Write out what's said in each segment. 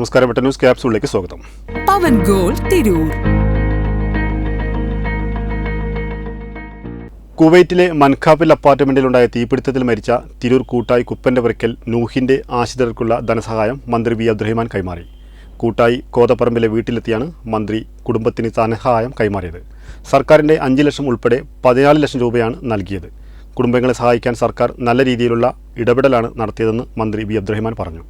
നമസ്കാരം വെട്ട ന്യൂസ് ക്യാപ്സൂളിലേക്ക് സ്വാഗതം. പവൻ ഗോൾ തിരൂർ. കുവൈറ്റിലെ മൻഖാബിൽ അപ്പാർട്ട്മെന്റിലുണ്ടായ തീപിടുത്തത്തിൽ മരിച്ച തിരൂർ കൂട്ടായി കുപ്പന്റെ പുറയ്ക്കൽ നൂഹിന്റെ ആശ്രിതർക്കുള്ള ധനസഹായം മന്ത്രി വി അബ്ദുറഹിമാൻ കൈമാറി. കൂട്ടായി കോതപ്പറമ്പിലെ വീട്ടിലെത്തിയാണ് മന്ത്രി കുടുംബത്തിന് ധനസഹായം കൈമാറിയത്. സർക്കാരിന്റെ അഞ്ച് ലക്ഷം ഉൾപ്പെടെ പതിനാല് ലക്ഷം രൂപയാണ് നൽകിയത്. കുടുംബങ്ങളെ സഹായിക്കാൻ സർക്കാർ നല്ല രീതിയിലുള്ള ഇടപെടലാണ് നടത്തിയതെന്ന് മന്ത്രി വി അബ്ദുറഹിമാൻ പറഞ്ഞു.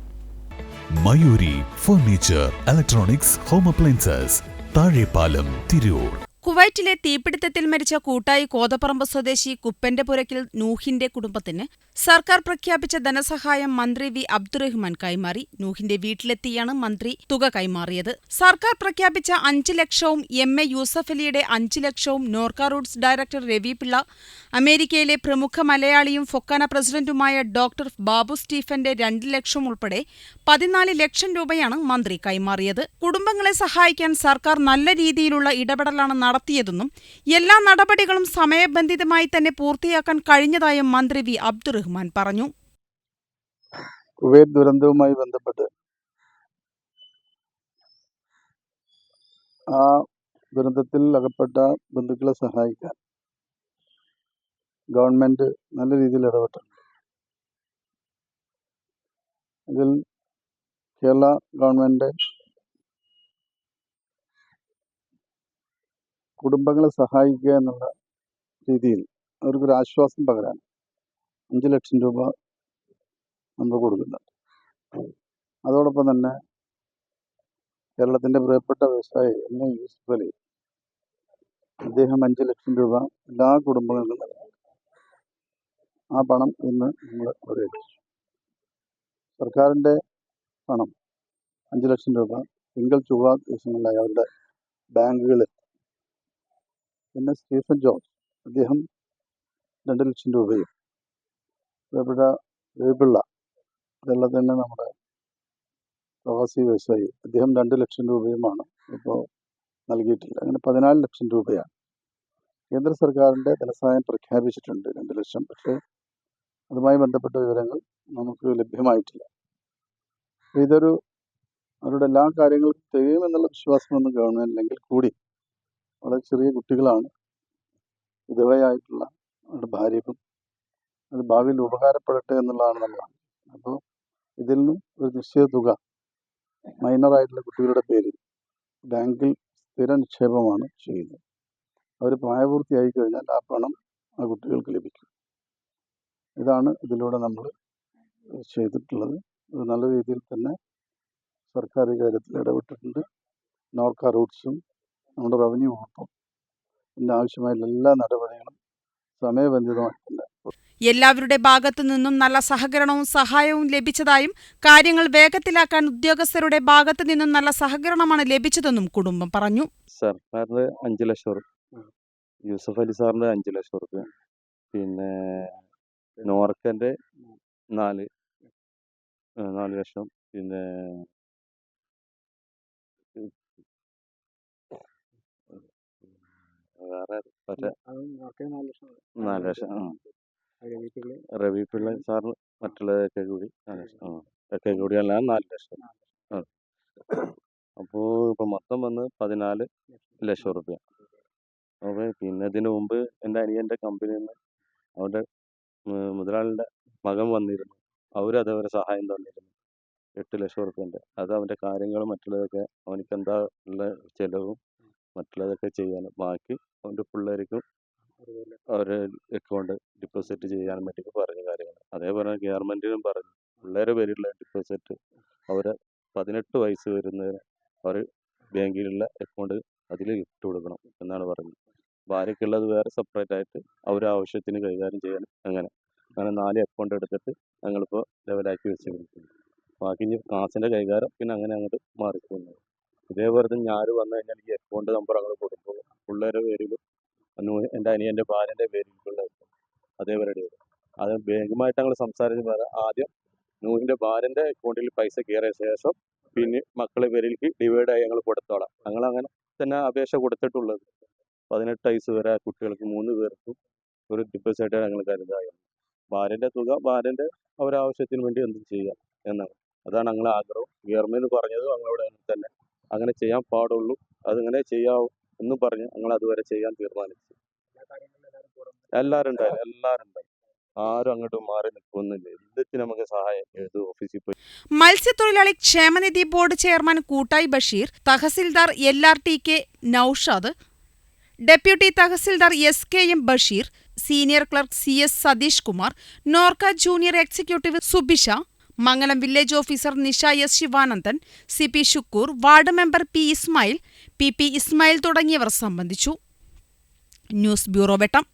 Mayuri furniture electronics home appliances Thazhepalam Tirur. കുവൈറ്റിലെ തീപിടുത്തത്തിൽ മരിച്ച കൂട്ടായി കോതപ്പറമ്പ് സ്വദേശി കുപ്പന്റെ പുരക്കിൽ നൂഹിന്റെ കുടുംബത്തിന് സർക്കാർ പ്രഖ്യാപിച്ച ധനസഹായം മന്ത്രി വി. അബ്ദുറഹ്മാൻ കൈമാറി. നൂഹിന്റെ വീട്ടിലെത്തിയാണ് മന്ത്രി തുക കൈമാറിയത്. സർക്കാർ പ്രഖ്യാപിച്ച അഞ്ച് ലക്ഷവും എം. എ. യൂസഫ് അലിയുടെ അഞ്ച് ലക്ഷവും നോർക്ക റൂട്ട്സ് ഡയറക്ടർ രവി പിള്ള അമേരിക്കയിലെ പ്രമുഖ മലയാളിയും ഫൊക്കാന പ്രസിഡന്റുമായ ഡോക്ടർ ബാബു സ്റ്റീഫന്റെ രണ്ട് ലക്ഷം ഉൾപ്പെടെ പതിനാല് ലക്ഷം രൂപയാണ് മന്ത്രി കൈമാറിയത്. കുടുംബങ്ങളെ സഹായിക്കാൻ സർക്കാർ നല്ല രീതിയിലുള്ള ഇടപെടലാണ് നടത്തിയതെന്നും എല്ലാ നടപടികളും സമയബന്ധിതമായി തന്നെ പൂർത്തിയാക്കാൻ കഴിഞ്ഞതായും മന്ത്രി വി. അബ്ദുറഹ്മാൻ പറഞ്ഞു. കുവൈറ്റ് ദുരന്തവുമായി ബന്ധപ്പെട്ട് ആ ദുരന്തത്തിൽ അകപ്പെട്ട ബന്ധുക്കളെ സഹായിക്കാൻ ഗവൺമെന്റ് നല്ല രീതിയിൽ ഇടപെട്ടു. ഇതിൽ കേരള ഗവൺമെന്റ് കുടുംബങ്ങളെ സഹായിക്കുക എന്നുള്ള രീതിയിൽ അവർക്കൊരു ആശ്വാസം പകരാൻ അഞ്ച് ലക്ഷം രൂപ നമ്മൾ കൊടുക്കുന്നുണ്ട്. അതോടൊപ്പം തന്നെ കേരളത്തിന്റെ പ്രിയപ്പെട്ട വ്യവസായി എം. എ. യൂസഫ് അലി അദ്ദേഹം അഞ്ച് ലക്ഷം രൂപ എല്ലാ കുടുംബങ്ങൾക്കും നൽകി ആ പണം ഇന്ന് നമ്മൾ ഏൽപ്പിച്ചു സർക്കാരിന്റെ പണം അഞ്ച് ലക്ഷം രൂപ തിങ്കൾ ചൊവ്വ ദിവസങ്ങളിലായി അവരുടെ ബാങ്കുകളിൽ. പിന്നെ സ്റ്റീഫൻ ജോർജ് അദ്ദേഹം രണ്ട് ലക്ഷം രൂപയും പ്രിയപ്പെട്ട രവിപിള്ള തന്നെ നമ്മുടെ പ്രവാസി വ്യവസായി. അദ്ദേഹം രണ്ട് ലക്ഷം രൂപയുമാണ് ഇപ്പോൾ നൽകിയിട്ടുള്ളത്. അങ്ങനെ പതിനാല് ലക്ഷം രൂപയാണ്. കേന്ദ്ര സർക്കാരിന്റെ ധനസഹായം പ്രഖ്യാപിച്ചിട്ടുണ്ട് രണ്ട് ലക്ഷം. പക്ഷേ അതുമായി ബന്ധപ്പെട്ട വിവരങ്ങൾ നമുക്ക് ലഭ്യമായിട്ടില്ല. ഇതൊരു അവരുടെ എല്ലാ കാര്യങ്ങളും തികയുമെന്നുള്ള വിശ്വാസമൊന്നും ഗവൺമെന്റില്ലെങ്കിൽ കൂടി വളരെ ചെറിയ കുട്ടികളാണ് വിധവയായിട്ടുള്ള അവരുടെ ഭാര്യക്കും അത് ഭാവിയിൽ ഉപകാരപ്പെടട്ടെ എന്നുള്ളതാണ് നമ്മൾ അപ്പോൾ ഇതിൽ നിന്നും ഒരു നിശ്ചിത തുക മൈനറായിട്ടുള്ള കുട്ടികളുടെ പേരിൽ ബാങ്കിൽ സ്ഥിര നിക്ഷേപമാണ് ചെയ്യുന്നത്. അവർ പ്രായപൂർത്തിയായി കഴിഞ്ഞാൽ ആ പണം ആ കുട്ടികൾക്ക് ലഭിക്കും. ഇതാണ് ഇതിലൂടെ നമ്മൾ ചെയ്തിട്ടുള്ളത്. നല്ല രീതിയിൽ തന്നെ സർക്കാർ കാര്യത്തിൽ ഇടപെട്ടിട്ടുണ്ട്. നോർക്ക റൂട്ട്സും നമ്മുടെ റവന്യൂ വകുപ്പും ഇതിന്റെ ആവശ്യമായ എല്ലാ നടപടികളും സമയബന്ധിതമായിട്ടുണ്ട്. എല്ലാവരുടെ ഭാഗത്തു നിന്നും നല്ല സഹകരണവും സഹായവും ലഭിച്ചതായും കാര്യങ്ങൾ വേഗത്തിലാക്കാൻ ഉദ്യോഗസ്ഥരുടെ ഭാഗത്തു നിന്നും നല്ല സഹകരണമാണ് ലഭിച്ചതെന്നും കുടുംബം പറഞ്ഞു. സർക്കാരിന്റെ അഞ്ചു ലക്ഷം റുപ്യ യൂസഫ് അലി സാറിന്റെ അഞ്ചു ലക്ഷം റുപ്യ പിന്നെ നോർക്കന്റെ നാല് നാല് ലക്ഷം പിന്നെ വേറെ നാല് ലക്ഷം രവി പിള്ള സാറിന് മറ്റുള്ളതൊക്കെ കൂടി ഒക്കെ കൂടി എല്ലാം നാല് ലക്ഷം ആ. അപ്പോൾ ഇപ്പം മൊത്തം വന്ന് പതിനാല് ലക്ഷം റുപ്യ അപ്പോൾ പിന്നെ ഇതിന് മുമ്പ് എന്റെ അനിയന്റെ കമ്പനിയിൽ നിന്ന് അവരുടെ മു- മകൻ വന്നിരുന്നു. അവർ അതേപോലെ സഹായം തന്നിരുന്നു. എട്ട് ലക്ഷം റുപ്യന്റെ അത് അവന്റെ കാര്യങ്ങളും മറ്റുള്ളതൊക്കെ അവനിക്ക് എന്താ ഉള്ള ചിലവും മറ്റുള്ളതൊക്കെ ചെയ്യാനും. ബാക്കി അവന്റെ പിള്ളേർക്കും അവരെ അക്കൗണ്ട് ഡിപ്പോസിറ്റ് ചെയ്യാൻ വേണ്ടി പറഞ്ഞ കാര്യങ്ങൾ. അതേപോലെ ഗവൺമെന്റിനും പറഞ്ഞു. പിള്ളേരെ പേരിലുള്ള ഡിപ്പോസിറ്റ് അവരെ പതിനെട്ട് വയസ്സ് വരുന്നതിന് അവർ ബാങ്കിലുള്ള അക്കൗണ്ട് അതിൽ ഇട്ട് കൊടുക്കണം എന്നാണ് പറഞ്ഞത് ഭാര്യയ്ക്കുള്ളത് വേറെ സെപ്പറേറ്റ് ആയിട്ട് അവരെ ആവശ്യത്തിന് കൈകാര്യം ചെയ്യാൻ അങ്ങനെ. അങ്ങനെ നാല് അക്കൗണ്ട് എടുത്തിട്ട് ഞങ്ങളിപ്പോൾ ലെവലാക്കി വെച്ചിരിക്കുന്നു. ബാക്കി ഇനി കാസിന്റെ കൈകാര്യം പിന്നെ അങ്ങനെ അങ്ങോട്ട് മാറിപ്പോകുന്നത് ഇതേപോലെ തന്നെ ഞാൻ വന്നു കഴിഞ്ഞാൽ ഈ അക്കൗണ്ട് നമ്പർ അങ്ങോട്ട് കൊടുക്കും. പിള്ളേരെ പേരിലും എന്റെ അനിയന്റെ ഭാര്യന്റെ പേരിലുള്ള അതേപോലെ അത് ബാങ്കുമായിട്ട് ഞങ്ങൾ സംസാരിച്ച് പറയാം ആദ്യം നൂഹിന്റെ ഭാര്യന്റെ അക്കൗണ്ടിൽ പൈസ കയറിയ ശേഷം പിന്നെ മക്കളെ പേരിലേക്ക് ഡിവൈഡായി ഞങ്ങൾ കൊടുത്തോളാം. ഞങ്ങൾ അങ്ങനെ തന്നെ അപേക്ഷ കൊടുത്തിട്ടുള്ളത്. പതിനെട്ട് വയസ്സ് വരെ കുട്ടികൾക്ക് മൂന്ന് പേർക്കും ഒരു ഡിപ്പോസിറ്റ് ഞങ്ങൾ കരുതായിരുന്നു ഭാര്യന്റെ തുക ഭാര്യന്റെ ഒരാവശ്യത്തിന് വേണ്ടി എന്തും ചെയ്യാം എന്നാണ്. അതാണ് ഞങ്ങളെ ആഗ്രഹം. ഗവൺമെന്റ് പറഞ്ഞത് ഞങ്ങളവിടെ തന്നെ. അങ്ങനെ ചെയ്യാൻ പാടുള്ളൂ. അതിങ്ങനെ ചെയ്യാവും. എന്ന് പറഞ്ഞ് ഞങ്ങൾ അതുവരെ ചെയ്യാൻ തീരുമാനിച്ചു. എല്ലാവരും ഉണ്ടായി എല്ലാവരും ഉണ്ടായി ആരും അങ്ങോട്ട് മാറി നിൽക്കുന്നില്ല. എല്ലാത്തിനും നമുക്ക് സഹായം ഏത് ഓഫീസിൽ പോയി. മത്സ്യത്തൊഴിലാളി ക്ഷേമനിധി board chairman Koottayi Basheer tahsildar L R T K Noushad deputy tahsildar S K M Basheer senior clerk C S Satheesh Kumar Norka junior executive Subisha Mangalam village officer Nisha S Sivanandan C P Shukoor ward member P Ismail P P Ismail തുടങ്ങിയവർ സംബന്ധിച്ചു. News bureau Vettam.